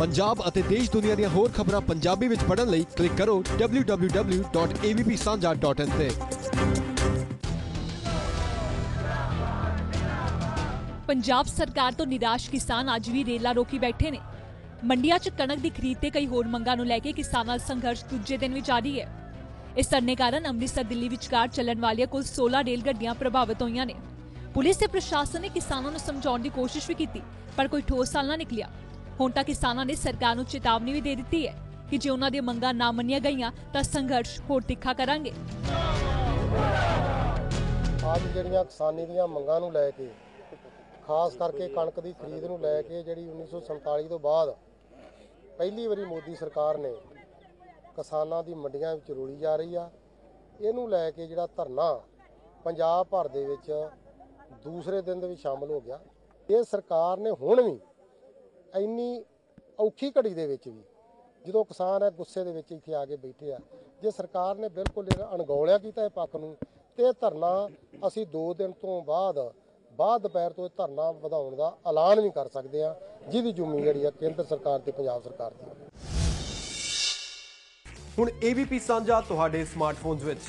ਪੰਜਾਬ ਅਤੇ ਦੇਸ਼ ਦੁਨੀਆ ਦੀਆਂ ਹੋਰ ਖਬਰਾਂ ਪੰਜਾਬੀ ਵਿੱਚ ਪੜ੍ਹਨ ਲਈ ਕਲਿੱਕ ਕਰੋ www.avpsanja.in ਤੇ। ਪੰਜਾਬ ਸਰਕਾਰ ਤੋਂ ਨਿਰਾਸ਼ ਕਿਸਾਨ ਅੱਜ ਵੀ ਰੇਲਾ ਰੋਕੀ ਬੈਠੇ ਨੇ। ਮੰਡੀਆਂ 'ਚ ਕਣਕ ਦੀ ਖਰੀਦ ਤੇ ਕਈ ਹੋਰ ਮੰਗਾਂ ਨੂੰ ਲੈ ਕੇ ਕਿਸਾਨਾਂ ਦਾ ਸੰਘਰਸ਼ ਦੂਜੇ ਦਿਨ ਵੀ ਜਾਰੀ ਹੈ। ਇਸ ਧਰਨੇ ਕਾਰਨ ਅੰਮ੍ਰਿਤਸਰ, ਦਿੱਲੀ ਵਿਚਕਾਰ ਚੱਲਣ ਵਾਲੀਆਂ ਕੁੱਲ 16 ਰੇਲ ਗੱਡੀਆਂ ਪ੍ਰਭਾਵਿਤ ਹੋਈਆਂ ਨੇ। ਪੁਲਿਸ ਤੇ ਪ੍ਰਸ਼ਾਸਨ ਨੇ ਕਿਸਾਨਾਂ ਨੂੰ ਸਮਝਾਉਣ ਦੀ ਕੋਸ਼ਿਸ਼ ਵੀ ਕੀਤੀ, ਪਰ ਕੋਈ ਠੋਸ ਹੱਲ ਨਾ ਨਿਕਲਿਆ। ਹੁਣ ਤਾਂ ਕਿਸਾਨਾਂ ਨੇ ਸਰਕਾਰ ਨੂੰ ਚੇਤਾਵਨੀ ਵੀ ਦੇ ਦਿੱਤੀ ਹੈ ਕਿ ਜੇ ਉਹਨਾਂ ਦੀਆਂ ਮੰਗਾਂ ਨਾ ਮੰਨੀਆਂ ਗਈਆਂ ਤਾਂ ਸੰਘਰਸ਼ ਹੋਰ ਤਿੱਖਾ ਕਰਾਂਗੇ। ਅੱਜ ਜਿਹੜੀਆਂ ਕਿਸਾਨੀ ਦੀਆਂ ਮੰਗਾਂ ਨੂੰ ਲੈ ਕੇ, ਖਾਸ ਕਰਕੇ ਕਣਕ ਦੀ ਖਰੀਦ ਨੂੰ ਲੈ ਕੇ ਜਿਹੜੀ 1947 ਤੋਂ ਬਾਅਦ ਪਹਿਲੀ ਵਾਰੀ ਮੋਦੀ ਸਰਕਾਰ ਨੇ ਕਿਸਾਨਾਂ ਦੀ ਮੰਡੀਆਂ ਵਿੱਚ ਰੋਲੀ ਜਾ ਰਹੀ ਆ, ਇਹਨੂੰ ਲੈ ਕੇ ਜਿਹੜਾ ਧਰਨਾ ਪੰਜਾਬ ਭਰ ਦੇ ਵਿੱਚ ਦੂਸਰੇ ਦਿਨ ਦੇ ਵਿੱਚ ਸ਼ਾਮਲ ਹੋ ਗਿਆ। ਇਹ ਸਰਕਾਰ ਨੇ ਹੁਣ ਵੀ ਇੰਨੀ ਔਖੀ ਘੜੀ ਦੇ ਵਿੱਚ ਵੀ, ਜਦੋਂ ਕਿਸਾਨ ਹੈ ਗੁੱਸੇ ਦੇ ਵਿੱਚ ਇੱਥੇ ਆ ਕੇ ਬੈਠੇ ਆ, ਜੇ ਸਰਕਾਰ ਨੇ ਬਿਲਕੁਲ ਇਹਦਾ ਅਣਗੌਲਿਆ ਕੀਤਾ ਇਹ ਪੱਖ ਨੂੰ, ਤੇ ਇਹ ਧਰਨਾ ਅਸੀਂ 2 ਦਿਨ ਤੋਂ ਬਾਅਦ ਬਾਅਦ ਦੁਪਹਿਰ ਤੋਂ ਇਹ ਧਰਨਾ ਵਧਾਉਣ ਦਾ ਐਲਾਨ ਵੀ ਕਰ ਸਕਦੇ ਆ ਜਿਹਦੀ ਜ਼ਿੰਮੇਵਾਰੀ ਆ ਕੇਂਦਰ ਸਰਕਾਰ ਤੇ ਪੰਜਾਬ ਸਰਕਾਰ ਦੀ ਹੁਣ AVP ਸਾਂਝਾ ਤੁਹਾਡੇ ਸਮਾਰਟਫੋਨਸ ਵਿੱਚ।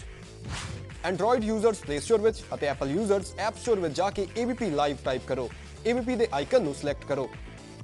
Android ਯੂਜ਼ਰਸ Play Store ਵਿੱਚ ਅਤੇ Apple ਯੂਜ਼ਰਸ App Store ਵਿੱਚ ਜਾ ਕੇ AVP ਲਾਈਵ ਟਾਈਪ ਕਰੋ। AVP ਦੇ ਆਈਕਨ ਨੂੰ ਸਿਲੈਕਟ ਕਰੋ।